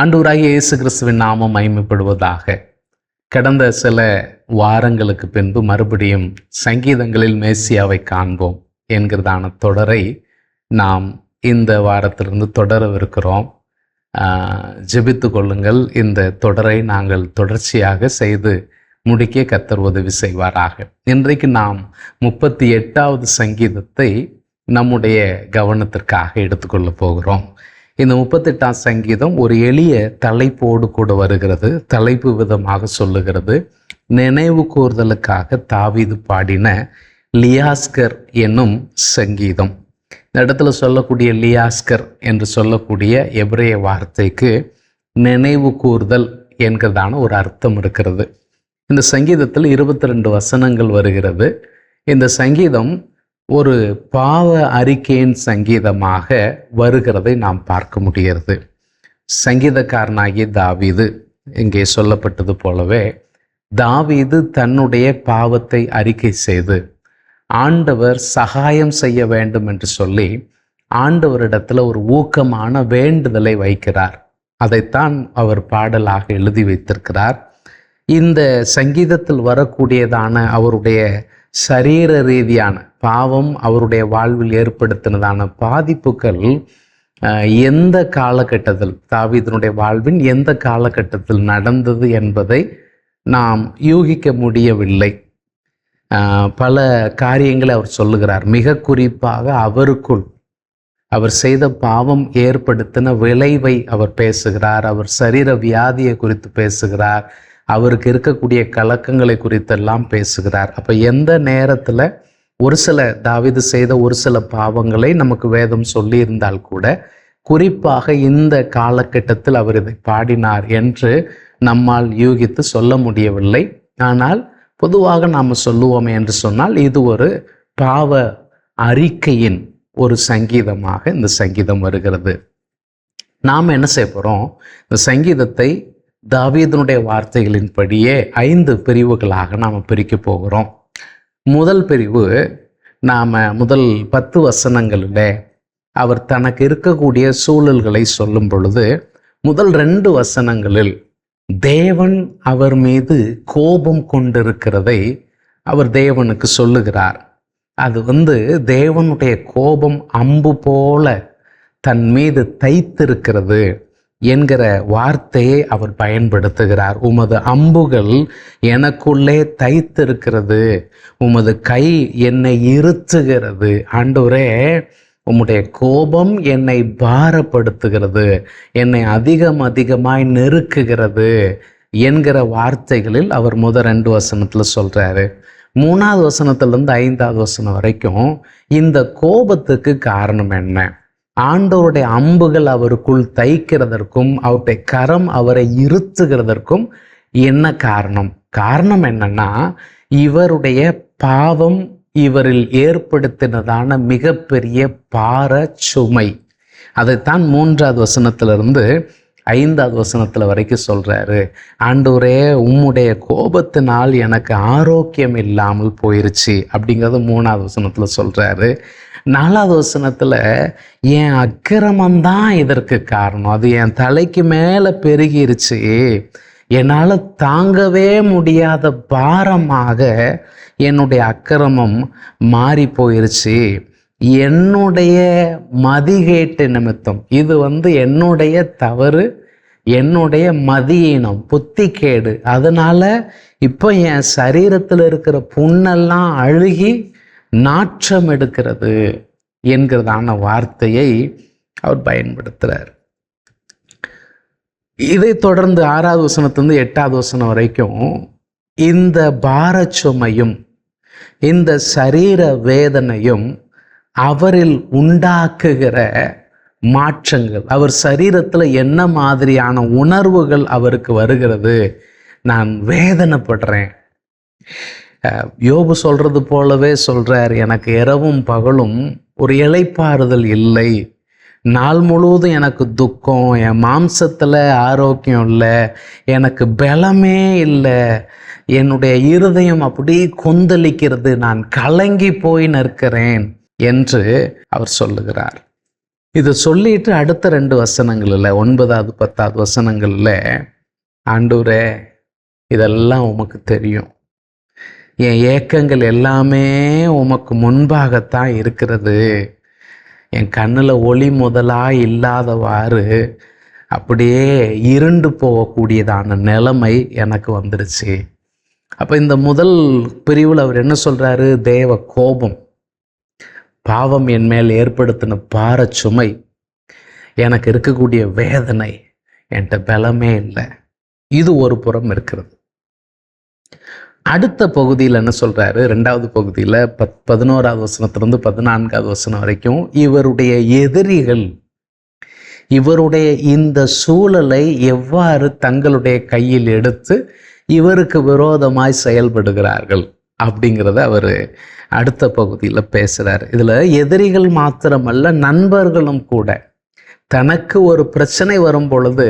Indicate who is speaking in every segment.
Speaker 1: ஆண்டூராகிய இயேசு கிறிஸ்துவின் நாமம் மகிமைப்படுவதாக. கடந்த சில வாரங்களுக்கு பின்பு மறுபடியும் சங்கீதங்களில் மேசியாவை காண்போம் என்கிறதான தொடரை நாம் இந்த வாரத்திலிருந்து தொடரவிருக்கிறோம். ஜெபித்து கொள்ளுங்கள். இந்த தொடரை நாங்கள் தொடர்ச்சியாக செய்து முடிக்க கத்தர் உதவி செய்வாராக. இன்றைக்கு நாம் முப்பத்தி எட்டாவது சங்கீதத்தை நம்முடைய கவனத்திற்காக எடுத்துக்கொள்ள போகிறோம். இந்த முப்பத்தெட்டாம் சங்கீதம் ஒரு எளிய தலைப்போடு கூட வருகிறது. தலைப்பு விதமாக சொல்லுகிறது. நினைவு கூறுதலுக்காக தாவிது பாடின லியாஸ்கர் என்னும் சங்கீதம். இந்த இடத்துல சொல்லக்கூடிய லியாஸ்கர் என்று சொல்லக்கூடிய எபிரேய வார்த்தைக்கு நினைவு கூறுதல் என்கிறதான ஒரு அர்த்தம் இருக்கிறது. இந்த சங்கீதத்தில் இருபத்தி ரெண்டு வசனங்கள் வருகிறது. இந்த சங்கீதம் ஒரு பாவ அறிக்கையின் சங்கீதமாக வருகிறதை நாம் பார்க்க முடிகிறது. சங்கீதக்காரனாகிய தாவீது இங்கே சொல்லப்பட்டது போலவே தாவீது தன்னுடைய பாவத்தை அறிக்கை செய்து ஆண்டவர் சகாயம் செய்ய வேண்டும் என்று சொல்லி ஆண்டவரிடத்தில் ஒரு ஊக்கமான வேண்டுதலை வைக்கிறார். அதைத்தான் அவர் பாடலாக எழுதி வைத்திருக்கிறார். இந்த சங்கீதத்தில் வரக்கூடியதான அவருடைய சரீர ரீதியான பாவம் அவருடைய வாழ்வில் ஏற்படுத்தினதான பாதிப்புகள் எந்த காலகட்டத்தில் தாவீதனுடைய வாழ்வின் எந்த காலகட்டத்தில் நடந்தது என்பதை நாம் யூகிக்க முடியவில்லை. பல காரியங்களை அவர் சொல்லுகிறார். மிக குறிப்பாக அவருக்குள் அவர் செய்த பாவம் ஏற்படுத்தின விளைவை அவர் பேசுகிறார். அவர் சரீர வியாதியை குறித்து பேசுகிறார். அவருக்கு இருக்கக்கூடிய கலக்கங்களை குறித்தெல்லாம் பேசுகிறார். அப்போ எந்த நேரத்தில் ஒரு சில தாவிது செய்த ஒரு சில பாவங்களை நமக்கு வேதம் சொல்லியிருந்தால் கூட குறிப்பாக இந்த காலகட்டத்தில் அவர் இதை பாடினார் என்று நம்மால் யூகித்து சொல்ல முடியவில்லை. ஆனால் பொதுவாக நாம் சொல்லுவோமே என்று சொன்னால் இது ஒரு பாவ அறிக்கையின் ஒரு சங்கீதமாக இந்த சங்கீதம் வருகிறது. நாம் என்ன செய்ய போகிறோம் இந்த சங்கீதத்தை தாவீதனுடைய வார்த்தைகளின்படியே ஐந்து பிரிவுகளாக நாம் பிரிக்க போகிறோம். முதல் பிரிவு நாம் முதல் பத்து வசனங்களில் அவர் தனக்கு இருக்கக்கூடிய சூழல்களை சொல்லும் பொழுது முதல் ரெண்டு வசனங்களில் தேவன் அவர் மீது கோபம் கொண்டிருக்கிறதை அவர் தேவனுக்கு சொல்லுகிறார். அது வந்து தேவனுடைய கோபம் அம்பு போல தன் மீது தைத்திருக்கிறது. என்கிற வார்த்தையை அவர் பயன்படுத்துகிறார். உமது அம்புகள் எனக்குள்ளே தைத்திருக்கிறது. உமது கை என்னை இருத்துகிறது. ஆண்டோரே உம்முடைய கோபம் என்னை பாரப்படுத்துகிறது. என்னை அதிகம் அதிகமாய் நெருக்குகிறது என்கிற வார்த்தைகளில் அவர் முதல் ரெண்டு வசனத்தில் சொல்கிறாரு மூணாவது வசனத்திலேருந்து ஐந்தாவது வசனம் வரைக்கும் இந்த கோபத்துக்கு காரணம் என்ன? ஆண்டவருடைய அம்புகள் அவருக்குள் தைக்கிறதற்கும் அவருடைய கரம் அவரை இருத்துகிறதற்கும் என்ன காரணம்? காரணம் என்னன்னா இவருடைய பாவம் இவரில் ஏற்படுத்தினதான மிகப்பெரிய பார சுமை அதைத்தான் மூன்றாவது வசனத்திலிருந்து ஐந்தாவது வசனத்தில் வரைக்கும் சொல்கிறாரு ஆண்டவரே உம்முடைய கோபத்தினால் எனக்கு ஆரோக்கியம் இல்லாமல் போயிருச்சு அப்படிங்கிறது மூணாவது வசனத்தில் சொல்கிறாரு நாலாவது வசனத்தில் என் அக்கிரமந்தான் இதற்கு காரணம். அது என் தலைக்கு மேலே பெருகிருச்சு. என்னால் தாங்கவே முடியாத பாரமாக என்னுடைய அக்கிரமம் மாறி போயிருச்சு. என்னுடைய மதிகேட்டு நிமித்தம். இது வந்து என்னுடைய தவறு என்னுடைய மதியீனம் புத்திக்கேடு அதனால் இப்போ என் சரீரத்தில் இருக்கிற புண்ணெல்லாம் அழுகி நாற்றம் எடுக்கிறது என்கிறதான வார்த்தையை அவர் பயன்படுத்துகிறார் இதை தொடர்ந்து ஆறாவது வசனத்திலிருந்து எட்டாவது வசனம் வரைக்கும் இந்த பாரச்சுமையும் இந்த சரீர வேதனையும் அவரில் உண்டாக்குகிற மாற்றங்கள் அவர் சரீரத்தில் என்ன மாதிரியான உணர்வுகள் அவருக்கு வருகிறது நான் வேதனைப்படுறேன். யோபு சொல்றது போலவே சொல்றார் எனக்கு இரவும் பகலும் ஒரு இலைப்பாறுதல் இல்லை. நாள் முழுவதும் எனக்கு துக்கம் என் மாம்சத்தில் ஆரோக்கியம் இல்லை எனக்கு பலமே இல்லை. என்னுடைய இருதயம் அப்படியே கொந்தளிக்கிறது நான் கலங்கி போய் நிற்கிறேன் என்று அவர் சொல்லுகிறார். இதை சொல்லிட்டு அடுத்த ரெண்டு வசனங்கள்ல ஒன்பதாவது பத்தாவது வசனங்களில் ஆண்டூரே இதெல்லாம் உமக்கு தெரியும். என் ஏக்கங்கள் எல்லாமே உமக்கு முன்பாகத்தான் இருக்கிறது. என் கண்ணில் ஒளி முதலாக இல்லாதவாறு அப்படியே இருண்டு போகக்கூடியதான நிலைமை எனக்கு வந்துடுச்சு அப்போ இந்த முதல் பிரிவில் அவர் என்ன சொல்கிறாரு தேவ கோபம். பாவம் என் மேல் ஏற்படுத்தின பார சுமை எனக்கு இருக்கக்கூடிய வேதனை. என்கிட்ட பலமே இல்லை. இது ஒரு புறம் இருக்கிறது. அடுத்த பகுதியில் என்ன சொல்கிறாரு ரெண்டாவது பகுதியில் பத் பதினோராவது வசனத்திலிருந்து பதினான்காவது வசனம் வரைக்கும் இவருடைய எதிரிகள் இவருடைய இந்த சூழலை எவ்வாறு தங்களுடைய கையில் எடுத்து இவருக்கு விரோதமாய் செயல்படுகிறார்கள் அப்படிங்கிறத அவர் அடுத்த பகுதியில் பேசுகிறார் இதில் எதிரிகள் மாத்திரமல்ல நண்பர்களும் கூட. தனக்கு ஒரு பிரச்சனை வரும் பொழுது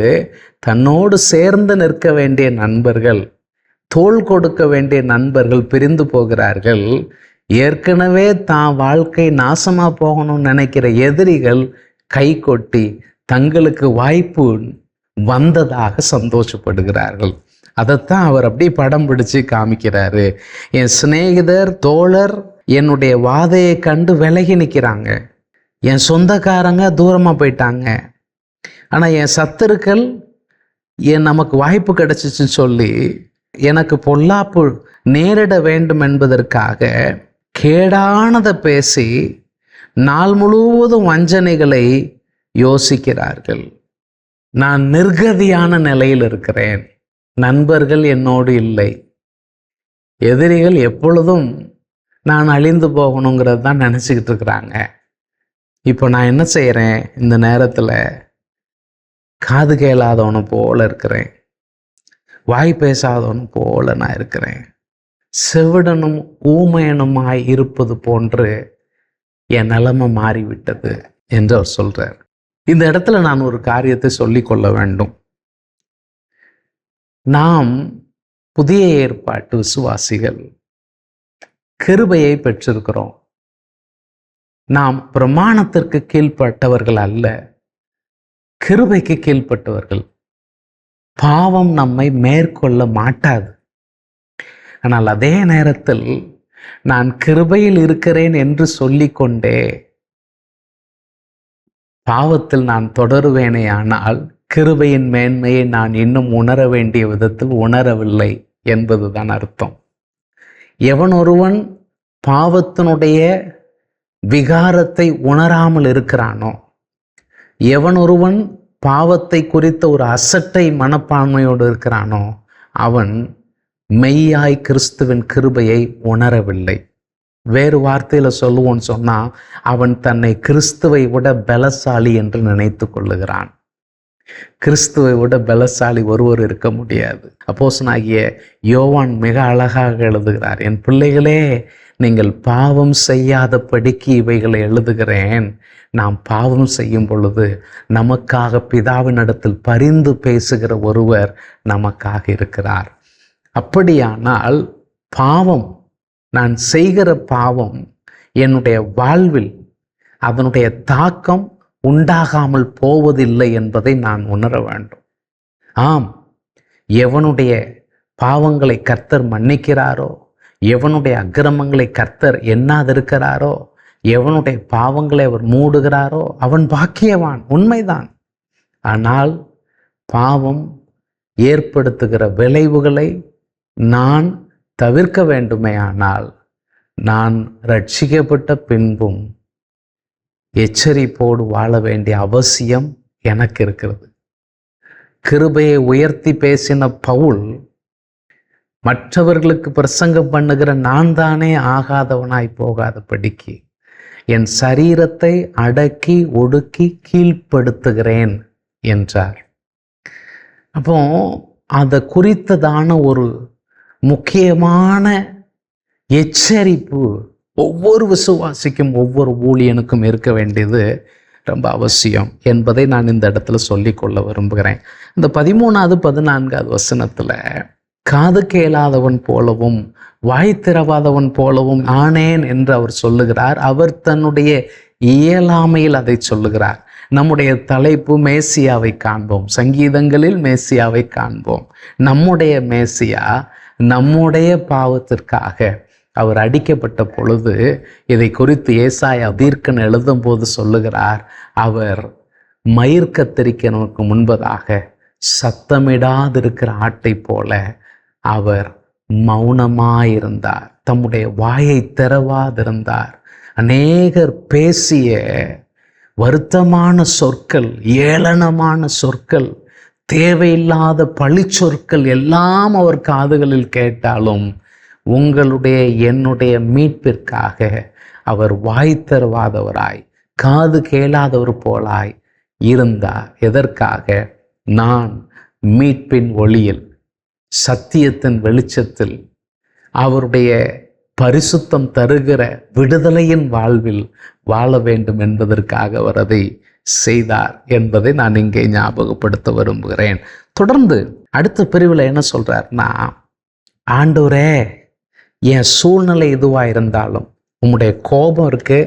Speaker 1: தன்னோடு சேர்ந்து நிற்க வேண்டிய நண்பர்கள் தோள் கொடுக்க வேண்டிய நண்பர்கள் பிரிந்து போகிறார்கள். ஏற்கனவே தான் வாழ்க்கை நாசமா போகணும்னு நினைக்கிற எதிரிகள் கை கொட்டி தங்களுக்கு வாய்ப்பு வந்ததாக சந்தோஷப்படுகிறார்கள். அதைத்தான் அவர் அப்படி படம் பிடிச்சு காமிக்கிறாரு. என் சிநேகிதர் தோழர் என்னுடைய வாதையை கண்டு விலகி நிற்கிறாங்க என் சொந்தக்காரங்க தூரமாக போயிட்டாங்க. ஆனால் என் சத்துருக்கள் என் நமக்கு வாய்ப்பு கிடைச்சிச்சுன்னு சொல்லி எனக்கு பொல்லாப்பு நேரிட வேண்டும் என்பதற்காக கேடானதை பேசி நாள் முழுவதும் வஞ்சனைகளை யோசிக்கிறார்கள். நான் நிர்கதியான நிலையில் இருக்கிறேன். நண்பர்கள் என்னோடு இல்லை. எதிரிகள் எப்பொழுதும் நான் அழிந்து போகணுங்கிறது தான் நினச்சிக்கிட்டு இருக்கிறாங்க. இப்போ நான் என்ன செய்கிறேன் இந்த நேரத்தில் காது கேளாதவனை போல இருக்கிறேன். வாய் பேசாதவன் போல நான் இருக்கிறேன். செவிடனும் ஊமையனுமாய் இருப்பது போன்று என் நிலைமை மாறிவிட்டது என்று அவர் சொல்றார். இந்த இடத்துல நான் ஒரு காரியத்தை சொல்லிக்கொள்ள வேண்டும். நாம் புதிய ஏற்பாட்டு விசுவாசிகள் கிருபையை பெற்றிருக்கிறோம். நாம் பிரமாணத்திற்கு கீழ்ப்பட்டவர்கள் அல்ல கிருபைக்கு கீழ்ப்பட்டவர்கள். பாவம் நம்மை மேற்கொள்ள மாட்டாது. ஆனால் அதே நேரத்தில் நான் கிருபையில் இருக்கிறேன் என்று சொல்லிக்கொண்டே பாவத்தில் நான் தொடருவேனே ஆனால் கிருபையின் மேன்மையை நான் இன்னும் உணர வேண்டிய விதத்தில் உணரவில்லை என்பதுதான் அர்த்தம். எவன் ஒருவன் பாவத்தினுடைய விகாரத்தை உணராமல் இருக்கிறானோ எவன் ஒருவன் பாவத்தை குறித்த ஒரு அசட்டை மனப்பான்மையோடு இருக்கிறானோ அவன் மெய்யாய் கிறிஸ்துவின் கிருபையை உணரவில்லை. வேறு வார்த்தையில் சொல்லுவோன்னு சொன்னால் அவன் தன்னை கிறிஸ்துவை விட பலசாலி என்று நினைத்து கொள்ளுகிறான். கிறிஸ்துவை விட பலசாலி ஒருவர் இருக்க முடியாது. அப்போசனாகிய யோவான் மிக அழகாக எழுதுகிறார் என் பிள்ளைகளே நீங்கள் பாவம் செய்யாத படிக்கு இவைகளை எழுதுகிறேன். நாம் பாவம் செய்யும் பொழுது நமக்காக பிதாவின் இடத்தில் பரிந்து பேசுகிற ஒருவர் நமக்காக இருக்கிறார். அப்படியானால் பாவம் நான் செய்கிற பாவம் என்னுடைய வாழ்வில் அதனுடைய தாக்கம் உண்டாகாமல் போவதில்லை என்பதை நான் உணர வேண்டும். ஆம் எவனுடைய பாவங்களை கர்த்தர் மன்னிக்கிறாரோ எவனுடைய அக்கிரமங்களை கர்த்தர் எண்ணாதிருக்கிறாரோ எவனுடைய பாவங்களை அவர் மூடுகிறாரோ அவன் பாக்கியவான் உண்மைதான். ஆனால் பாவம் ஏற்படுத்துகிற விளைவுகளை நான் தவிர்க்க வேண்டுமே ஆனால் நான் ரட்சிக்கப்பட்ட பின்பும் எச்சரிப்போடு வாழ வேண்டிய அவசியம் எனக்கு இருக்கிறது. கிருபையை உயர்த்தி பேசின பவுல் மற்றவர்களுக்கு பிரசங்கம் பண்ணுகிற நான் தானே ஆகாதவனாய் போகாதபடிக்கு என் சரீரத்தை அடக்கி ஒடுக்கி கீழ்ப்படுத்துகிறேன் என்றார். அப்போ அதை குறித்ததான ஒரு முக்கியமான எச்சரிப்பு ஒவ்வொரு விசுவாசிக்கும் ஒவ்வொரு ஊழியனுக்கும் இருக்க வேண்டியது ரொம்ப அவசியம் என்பதை நான் இந்த இடத்துல சொல்லிக்கொள்ள விரும்புகிறேன். இந்த பதிமூணாவது பதினான்காவது வசனத்தில் காது கேளாதவன் போலவும் வாய் திறவாதவன் போலவும் ஆனேன் என்று அவர் சொல்லுகிறார். அவர் தன்னுடைய இயலாமையில் அதை சொல்லுகிறார். நம்முடைய தலைப்பு மேசியாவை காண்போம். சங்கீதங்களில் மேசியாவை காண்போம். நம்முடைய மேசியா நம்முடைய பாவத்திற்காக அவர் அடிக்கப்பட்ட பொழுது இதை குறித்து ஏசாயா தீர்க்கன் எழுதும் போது சொல்லுகிறார் அவர் மயிர் கத்தரிக்கிறவனுக்கு முன்பதாக சத்தமிடாதிருக்கிற ஆட்டை போல அவர் மௌனமாயிருந்தார். தம்முடைய வாயை திறவாதிருந்தார். அநேகர் பேசிய வருத்தமான சொற்கள் ஏளனமான சொற்கள் தேவையில்லாத பழிச்சொற்கள் எல்லாம் அவர் காதுகளில் கேட்டாலும் உங்களுடைய என்னுடைய மீட்பிற்காக அவர் வாய் தருவாதவராய் காது கேளாதவர் போலாய் இருந்தார் எதற்காக? நான் மீட்பின் ஒளியில் சத்தியத்தின் வெளிச்சத்தில் அவருடைய பரிசுத்தம் தருகிற விடுதலையின் வாழ்வில் வாழ வேண்டும் என்பதற்காக அவர் அதை செய்தார் என்பதை நான் இங்கே ஞாபகப்படுத்த விரும்புகிறேன். தொடர்ந்து அடுத்த பிரிவில் என்ன சொல்கிறார்னா ஆண்டவரே என் சூழ்நிலை இதுவாக இருந்தாலும் உம்முடைய கோபம் இருக்கு.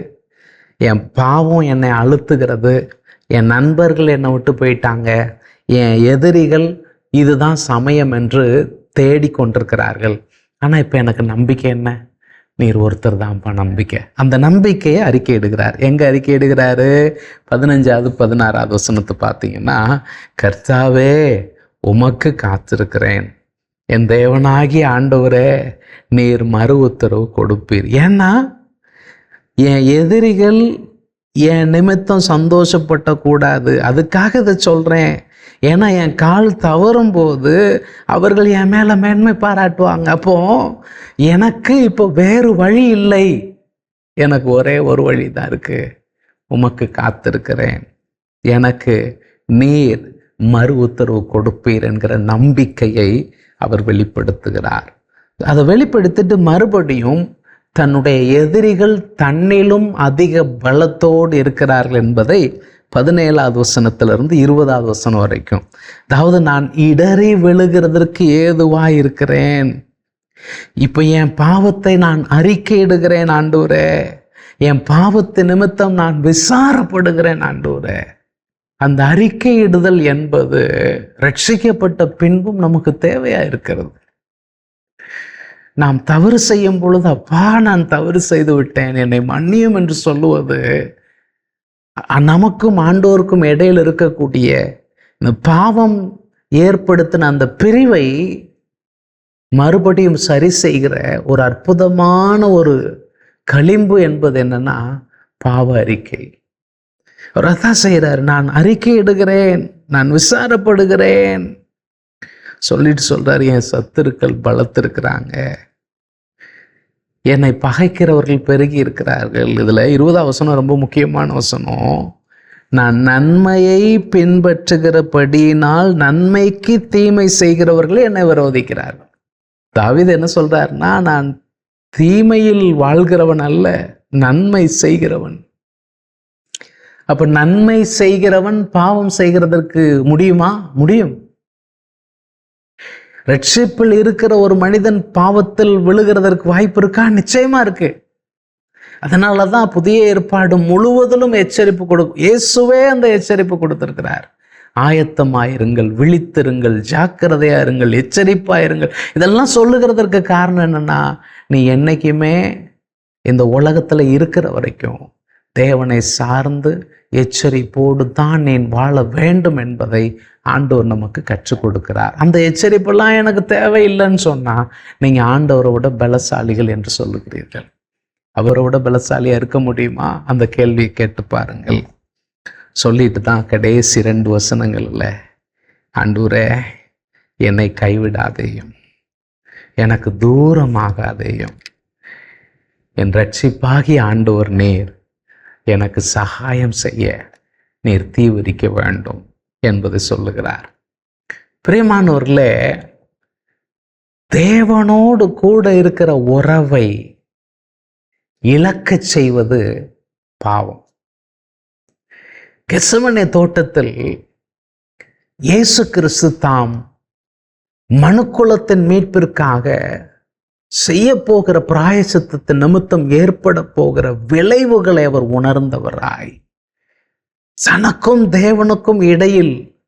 Speaker 1: என் பாவம் என்னை அழுத்துகிறது. என் நண்பர்கள் என்னை விட்டு போயிட்டாங்க. என் எதிரிகள் இதுதான் சமயம் என்று தேடிக்கொண்டிருக்கிறார்கள் ஆனால் இப்போ எனக்கு நம்பிக்கை என்ன? நீர் ஒருத்தர் தான்ப்பா நம்பிக்கை. அந்த நம்பிக்கையை அறிக்கை இடுகிறார். எங்கே அறிக்கை இடுகிறாரு? பதினஞ்சாவது பதினாறாவது வசனத்தை பார்த்தீங்கன்னா கர்த்தாவே உமக்கு காத்திருக்கிறேன். என் தேவனாகி ஆண்டவரே நீர் மறு உத்தரவு கொடுப்பீர். ஏன்னா என் எதிரிகள் என் நிமித்தம் சந்தோஷப்பட்ட கூடாது. அதுக்காக இதை சொல்கிறேன் ஏன்னா என் கால் தவறும் போது அவர்கள் என் மேலே மேன்மை பாராட்டுவாங்க. அப்போ எனக்கு இப்போ வேறு வழி இல்லை. எனக்கு ஒரே ஒரு வழி தான் இருக்குது உமக்கு காத்திருக்கிறேன். எனக்கு நீர் மறு உத்தரவு கொடுப்பீர் என்கிற நம்பிக்கையை அவர் வெளிப்படுத்துகிறார். அதை வெளிப்படுத்திட்டு மறுபடியும் தன்னுடைய எதிரிகள் தன்னிலும் அதிக பலத்தோடு இருக்கிறார்கள் என்பதை பதினேழாவது வசனத்திலிருந்து இருபதாவது வசனம் வரைக்கும். அதாவது நான் இடறி விழுகிறதற்கு ஏதுவாக இருக்கிறேன். இப்போ என் பாவத்தை நான் அறிக்கையிடுகிறேன் ஆண்டூரே என் பாவத்து நிமித்தம் நான் விசாரப்படுகிறேன் ஆண்டூரே அந்த அறிக்கையிடுதல் என்பது ரட்சிக்கப்பட்ட பின்பும் நமக்கு தேவையா இருக்கிறது. நாம் தவறு செய்யும் பொழுது அப்பா நான் தவறு செய்து விட்டேன். என்னை மன்னியும் என்று சொல்லுவது நமக்கும் ஆண்டோருக்கும் இடையில் இருக்கக்கூடிய இந்த பாவம் ஏற்படுத்தின அந்த பிரிவை மறுபடியும் சரி செய்கிற ஒரு அற்புதமான ஒரு களிம்பு என்பது என்னன்னா பாவ அறிக்கை. அவர் அதான் செய்கிறார் நான் அறிக்கை இடுகிறேன் நான் விசாரப்படுகிறேன். சொல்லிட்டு சொல்றாரு என் சத்துருக்கள் பலத்திருக்கிறாங்க. என்னை பகைக்கிறவர்கள் பெருகி இருக்கிறார்கள். இதில் இருபதாம் வசனம் ரொம்ப முக்கியமான வசனம். நான் நன்மையை பின்பற்றுகிறபடியினால் நன்மைக்கு தீமை செய்கிறவர்கள் என்னை விரோதிக்கிறார்கள். தாவிது என்ன சொல்றாருன்னா நான் தீமையில் வாழ்கிறவன் அல்ல நன்மை செய்கிறவன். அப்ப நன்மை செய்கிறவன் பாவம் செய்கிறதற்கு முடியுமா? முடியும். ரட்சிப்பில் இருக்கிற ஒரு மனிதன் பாவத்தில் விழுகிறதற்கு வாய்ப்பு இருக்கா? நிச்சயமா இருக்கு. அதனால தான் புதிய ஏற்பாடு முழுவதிலும் எச்சரிப்பு கொடுக்கும் இயேசுவே அந்த எச்சரிப்பு கொடுத்திருக்கிறார். ஆயத்தமாயிருங்கள் விழித்திருங்கள் ஜாக்கிரதையா இருங்கள் எச்சரிப்பாயிருங்கள். இதெல்லாம் சொல்லுகிறதற்கு காரணம் என்னன்னா நீ என்னைக்குமே இந்த உலகத்துல இருக்கிற வரைக்கும் தேவனை சார்ந்து எச்சரிப்போடு தான் நீ வாழ வேண்டும் என்பதை ஆண்டவர் நமக்கு கற்றுக் கொடுக்கிறார். அந்த எச்சரிப்பெல்லாம் எனக்கு தேவையில்லைன்னு சொன்னால் நீங்கள் ஆண்டவரை விட பலசாலிகள் என்று சொல்லுகிறீர்கள். அவரை விட இருக்க முடியுமா? அந்த கேள்வியை கேட்டு பாருங்கள். சொல்லிட்டு தான் கடைசி ரெண்டு வசனங்களில் ஆண்டூரே என்னை கைவிடாதேயும் எனக்கு தூரமாகாதேயும் என் ரட்சிப்பாகி ஆண்டவர் நீர் எனக்கு சகாயம் செய்ய நீர் தீவிரிக்க வேண்டும் என்பதை சொல்லுகிறார். பிரியமானவர்களே தேவனோடு கூட இருக்கிற உறவை இழக்கச் செய்வது பாவம். கெசமனே தோட்டத்தில் இயேசு கிறிஸ்து தாம் மனுக்குலத்தின் மீட்பிற்காக செய்ய போகிற பிராயசத்து நிமித்தம் ஏற்பட போகிற விளைவுகளை அவர் உணர்ந்தவராய். தனக்கும் தேவனுக்கும் இடையில்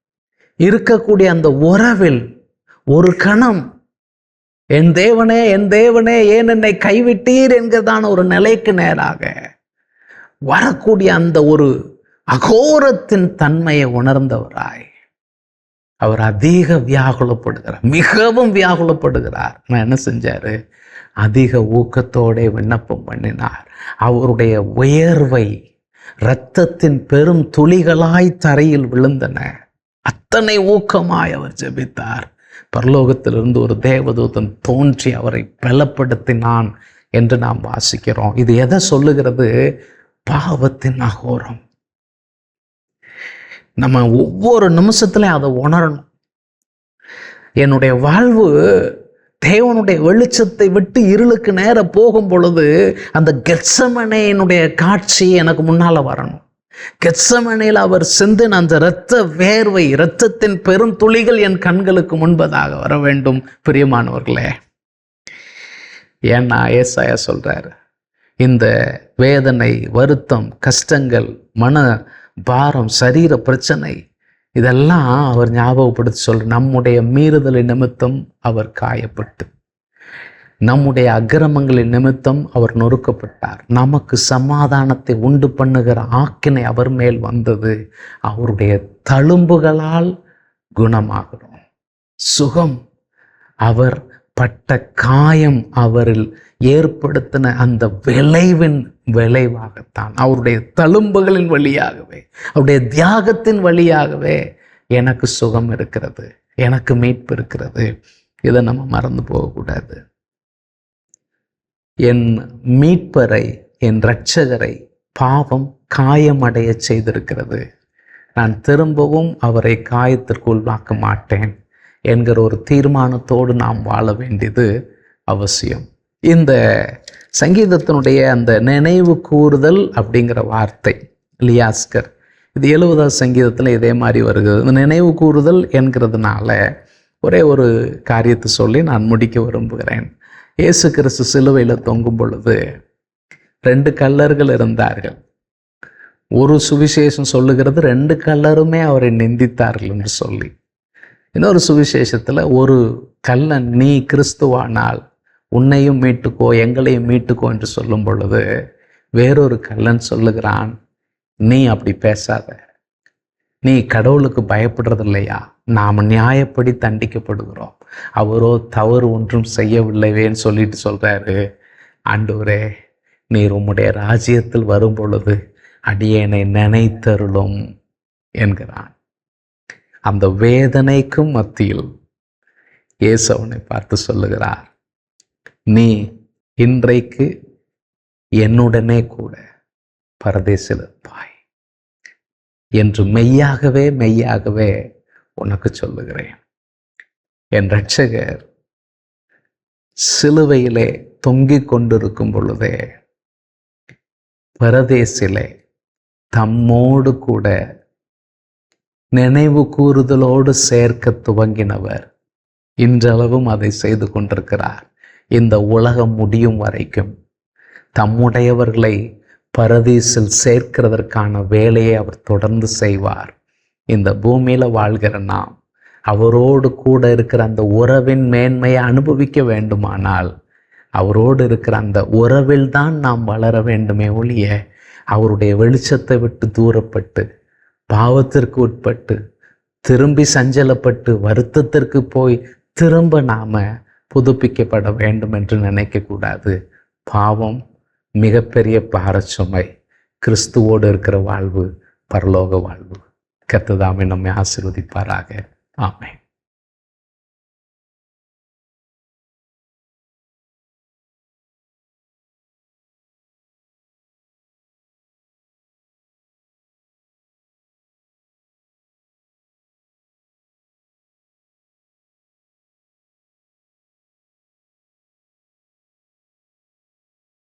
Speaker 1: இருக்கக்கூடிய அந்த உறவில் ஒரு கணம் என் தேவனே என் தேவனே ஏன் என்னை கைவிட்டீர்? என்கிறதான ஒரு நிலைக்கு நேராக வரக்கூடிய அந்த ஒரு அகோரத்தின் தன்மையை உணர்ந்தவராய். அவர் அதிக வியாகுலப்படுகிறார். மிகவும் வியாகுலப்படுகிறார். நான் என்ன செஞ்சார்? அதிக ஊக்கத்தோட விண்ணப்பம் பண்ணினார். அவருடைய உயர்வை இரத்தத்தின் பெரும் துளிகளாய் தரையில் விழுந்தன. அத்தனை ஊக்கமாய் அவர் ஜெபித்தார். பரலோகத்திலிருந்து ஒரு தேவதூதன் தோன்றி அவரை பலப்படுத்தினான் என்று நாம் வாசிக்கிறோம். இது எதை சொல்லுகிறது? பாவத்தின் அகோரம். நம்ம ஒவ்வொரு நிமிஷத்துலையும் அதை உணரணும். என்னுடைய வாழ்வு தேவனுடைய வெளிச்சத்தை விட்டு இருளுக்கு நேர போகும் பொழுது அந்த கெட்சமனையினுடைய காட்சி எனக்கு முன்னால் வரணும். கெட்சமனையில் அவர் சிந்தின அந்த இரத்த வேர்வை இரத்தத்தின் பெரும் துளிகள் என் கண்களுக்கு முன்பதாக வர வேண்டும் பிரியமானவர்களே. ஏன்னா ஏசாயா சொல்றாரு இந்த வேதனை வருத்தம் கஷ்டங்கள் மன பாரம் சரீர பிரச்சனை இதெல்லாம் அவர் ஞாபகப்படுத்தி சொல்ற நம்முடைய மீறுதலின் நிமித்தம் அவர் காயப்பட்டு நம்முடைய அக்கிரமங்களின் நிமித்தம் அவர் நொறுக்கப்பட்டார். நமக்கு சமாதானத்தை உண்டு பண்ணுகிற ஆக்கினை அவர் மேல் வந்தது. அவருடைய தழும்புகளால் குணமாகிறோம். சுகம் அவர் பட்ட காயம் அவரில் ஏற்படுத்தின அந்த விளைவின் விளைவாகத்தான். அவருடைய தழும்புகளின் வழியாகவே அவருடைய தியாகத்தின் வழியாகவே எனக்கு சுகம் இருக்கிறது எனக்கு மீட்பு இருக்கிறது. இதை நம்ம மறந்து போகக்கூடாது. என் மீட்பரை என் இரட்சகரை பாவம் காயமடைய செய்திருக்கிறது. நான் திரும்பவும் அவரை காயத்திற்கு உள்ளாக்க மாட்டேன். என்கிற ஒரு தீர்மானத்தோடு நாம் வாழ வேண்டியது அவசியம். இந்த சங்கீதத்தினுடைய அந்த நினைவு கூறுதல் அப்படிங்கிற வார்த்தை லியாஸ்கர் இது எழுபதாவது சங்கீதத்தில் இதே மாதிரி வருகிறது. இந்த நினைவு கூறுதல் என்கிறதுனால ஒரே ஒரு காரியத்தை சொல்லி நான் முடிக்க விரும்புகிறேன். இயேசு கிறிஸ்து சிலுவையில் தொங்கும் பொழுது ரெண்டு கல்லர்கள் இருந்தார்கள். ஒரு சுவிசேஷம் சொல்லுகிறது ரெண்டு கல்லருமே அவரை நிந்தித்தார்கள் என்று சொல்லி. இன்னொரு சுவிசேஷத்தில் ஒரு கல்லன் நீ கிறிஸ்துவானால் உன்னையும் மீட்டுக்கோ எங்களையும் மீட்டுக்கோ என்று சொல்லும் பொழுது வேறொரு கல்லன் சொல்லுகிறான் நீ அப்படி பேசாத. நீ கடவுளுக்கு பயப்படுறது இல்லையா நாம் நியாயப்படி தண்டிக்கப்படுகிறோம். அவரோ தவறு ஒன்றும் செய்யவில்லைவேன்னு சொல்லிட்டு சொல்கிறாரு ஆண்டவரே நீர் உம்முடைய ராஜ்யத்தில் வரும் பொழுது அடியேனை நினைத்தருளும் என்கிறான். அந்த வேதனைக்கும் மத்தியில் இயேசு அவனை பார்த்து சொல்லுகிறார் நீ இன்றைக்கு என்னுடனே கூட பரதேசில் இருப்பாய் என்று மெய்யாகவே மெய்யாகவே உனக்கு சொல்லுகிறேன். என் ரட்சகர் சிலுவையிலே தொங்கிக் கொண்டிருக்கும் பொழுதே பரதேசிலே தம்மோடு கூட நினைவு கூறுதலோடு சேர்க்க துவங்கினவர். இன்றளவும் அதை செய்து கொண்டிருக்கிறார். இந்த உலகம் முடியும் வரைக்கும். தம்முடையவர்களை பரதீசில் சேர்க்கிறதற்கான வேலையை அவர் தொடர்ந்து செய்வார். இந்த பூமியில வாழ்கிற நாம் அவரோடு கூட இருக்கிற அந்த உறவின் மேன்மையை அனுபவிக்க வேண்டுமானால் அவரோடு இருக்கிற அந்த உறவில் தான் நாம் வளர வேண்டுமே ஒழிய அவருடைய வெளிச்சத்தை விட்டு தூரப்பட்டு பாவத்திற்கு உட்பட்டு திரும்பி சஞ்சலப்பட்டு வருத்தத்திற்கு போய் திரும்ப நாம் புதுப்பிக்கப்பட வேண்டும் என்று நினைக்கக்கூடாது பாவம் மிகப்பெரிய பாரச்சுமை. கிறிஸ்துவோடு இருக்கிற வாழ்வு பரலோக வாழ்வு. கத்ததாமே நம்மை ஆசிர்வதிப்பாராக. ஆமென்.